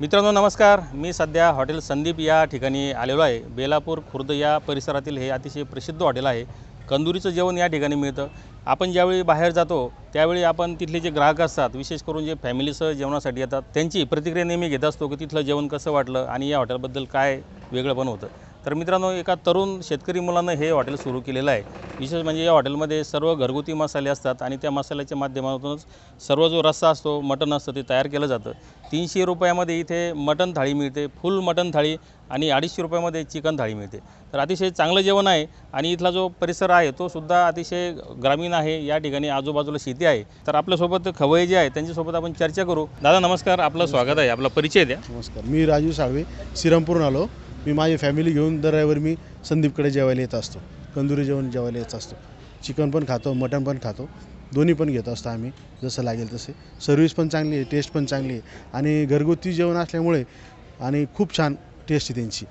मित्रांनो नमस्कार. मी सध्या हॉटेल संदीप या ठिकाणी आलेलो आहे. बेलापूर खुर्द या परिसरातील हे अतिशय प्रसिद्ध हॉटेल आहे. कंदुरीचं जेवण या ठिकाणी मिळतं. आपण ज्यावेळी बाहेर जातो त्यावेळी आपण तिथले जे ग्राहक असतात विशेष करून जे फॅमिलीसह जेवणासाठी येतात त्यांची प्रतिक्रिया नेहमी घेत असतो की तिथलं जेवण कसं वाटलं आणि या हॉटेलबद्दल काय वेगळं पण होतं. तर मित्रांनो एका तरुण शेतकरी मुलानं हे हॉटेल सुरू केलेलं आहे. विशेष म्हणजे या हॉटेलमध्ये सर्व घरगुती मसाले असतात आणि त्या मसाल्याच्या माध्यमातूनच सर्व जो रस्सा असतो मटण असतं ते तयार केलं जातं. तीनशे रुपयामध्ये इथे मटण थाळी मिळते फुल मटण थाळी आणि अडीचशे रुपयामध्ये चिकन थाळी मिळते. तर अतिशय चांगलं जेवण आहे आणि इथला जो परिसर आहे तो सुद्धा अतिशय ग्रामीण आहे. या ठिकाणी आजूबाजूला शेती आहे. तर आपल्यासोबत खवय जे आहे त्यांच्यासोबत आपण चर्चा करू. दादा नमस्कार. आपलं स्वागत आहे. आपला परिचय द्या. नमस्कार. मी राजू साळवे श्रीरामपूरून आलो. मी माझी फॅमिली घेऊन दर रविवारी मी संदीपकडे जेवायला येत असतो. कंदुरी जेवण जेवायला येत असतो. चिकन पण खातो मटण पण खातो. दोन्ही पण घेत असतो आम्ही जसं लागेल तसे. सर्विस पण चांगली आहे टेस्ट पण चांगली आहे. आणि घरगुती जेवण असल्यामुळे आणि खूप छान टेस्ट आहे त्यांची.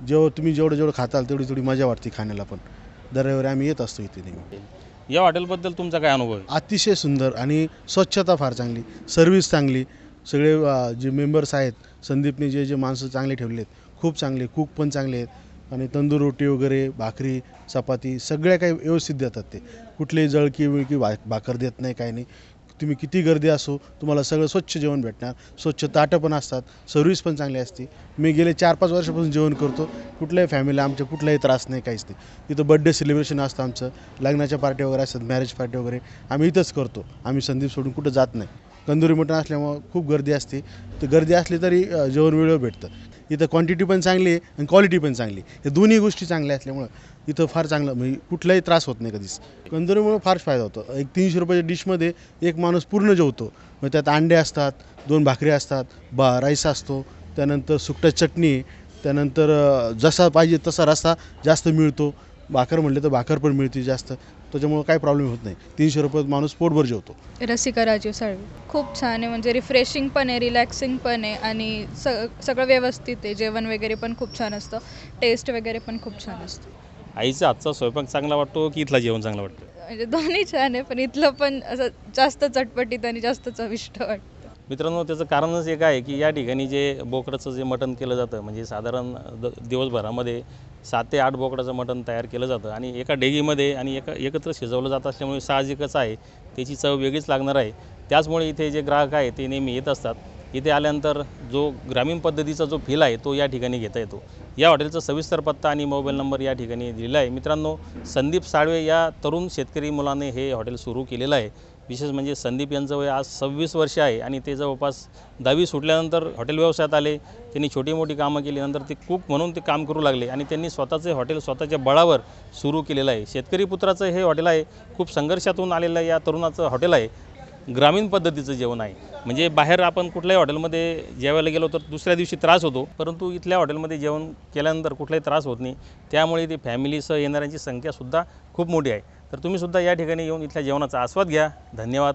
जेव्हा तुम्ही जेवढं जेवढं खाताल तेवढी थोडी मजा वाटते खाण्याला पण. दर रविवारी आम्ही येत असतो इथे नेहमी. या हॉटेलबद्दल तुमचा काय अनुभव आहे? अतिशय सुंदर आणि स्वच्छता फार चांगली. सर्व्हिस चांगली. सगळे जे मेंबर्स आहेत संदीपने जे जे माणसं चांगले ठेवले आहेत खूप चांगले कुक पण चांगले आहेत. आणि तंदूर रोटी वगैरे भाकरी चपाती सगळ्या काही व्यवस्थित देतात ते. कुठलेही जळकी विळकी भा भाकर देत नाही काही नाही. तुम्ही किती गर्दी असो तुम्हाला सगळं स्वच्छ जेवण भेटणार. स्वच्छ ताटं पण असतात सर्व्हिस पण चांगली असते. मी गेले चार पाच वर्षापासून जेवण करतो. कुठल्याही फॅमिली आमच्या कुठलाही त्रास नाही काहीच नाही. तिथं बड्डे सेलिब्रेशन असतं आमचं. लग्नाच्या पार्टी वगैरे असतात मॅरेज पार्टी वगैरे. आम्ही इथंच करतो. आम्ही संदीप सोडून कुठं जात नाही. कंदुरी मटण असल्यामुळं खूप गर्दी असते. तर गर्दी असली तरी जेवण वेळेवर भेटतं. इथं क्वांटिटी पण चांगली आहे आणि क्वालिटी पण चांगली हे दोन्ही गोष्टी चांगल्या असल्यामुळं इथं फार चांगलं म्हणजे कुठलाही त्रास होत नाही कधीच. कंदुरीमुळं फार फायदा होतो. एक तीनशे रुपयाच्या डिशमध्ये एक माणूस पूर्ण जेवतो. मग त्यात अंडे असतात दोन भाकरी असतात बा राईस असतो त्यानंतर सुकटा चटणी त्यानंतर जसा पाहिजे तसा रस्सा जास्त मिळतो. भाकर म्हटलं तर भाकर पण मिळते जास्त. त्याच्यामुळं काही प्रॉब्लेम होत नाही. तीनशे रुपयात माणूस पोटभर जेवतो. रसिका राजीव साळवे. खूप छान आहे म्हणजे रिफ्रेशिंग पण आहे रिलॅक्सिंग पण आहे आणि स सगळं व्यवस्थित आहे. जेवण वगैरे पण खूप छान असतं. टेस्ट वगैरे पण खूप छान असतं. आईचा आजचा स्वयंपाक चांगला वाटतो की इथला जेवण चांगला वाटतं? म्हणजे दोन्ही छान आहे पण इथलं पण असं जास्त चटपटीत आणि जास्त चविष्ट वाटतं. मित्रांनो त्याचं कारणच एक आहे की या ठिकाणी जे बोकडाचं जे मटण केलं जातं म्हणजे साधारण द दिवसभरामध्ये सात ते आठ बोकडाचं मटण तयार केलं जातं आणि एका डेगीमध्ये आणि एका एकत्र शिजवलं जात असल्यामुळे साहजिकच आहे. त्याची चव वेगळीच लागणार आहे. त्याचमुळे इथे जे ग्राहक आहे ते नेहमी येत असतात. इथे आल्यानंतर जो ग्रामीण पद्धतीचा जो फील आहे तो या ठिकाणी घेता येतो. या हॉटेलचा सविस्तर पत्ता आणि मोबाईल नंबर या ठिकाणी दिलेला आहे. मित्रांनो संदीप साळवे या तरुण शेतकरी मुलाने हे हॉटेल सुरू केलेलं आहे. विशेष म्हणजे संदीप यांचं वय आज सव्वीस वर्ष आहे आणि ते जवळपास दहावी सुटल्यानंतर हॉटेल व्यवसायात आले. त्यांनी छोटी मोठी कामं केली. नंतर ते कुक म्हणून ते काम करू लागले आणि त्यांनी स्वतःचे हॉटेल स्वतःच्या बळावर सुरू केलेलं आहे. शेतकरी पुत्राचं हे हॉटेल आहे. खूप संघर्षातून आलेलं या तरुणाचं हॉटेल आहे. ग्रामीण पद्धतीचं जेवण आहे. म्हणजे बाहेर आपण कुठल्याही हॉटेलमध्ये जेवायला गेलो तर दुसऱ्या दिवशी त्रास होतो. परंतु इथल्या हॉटेलमध्ये जेवण केल्यानंतर कुठलाही त्रास होत नाही. त्यामुळे ती फॅमिलीसह येणाऱ्यांची संख्यासुद्धा खूप मोठी आहे. तर तुम्हीसुद्धा या ठिकाणी येऊन इथल्या जेवणाचा आस्वाद घ्या. धन्यवाद.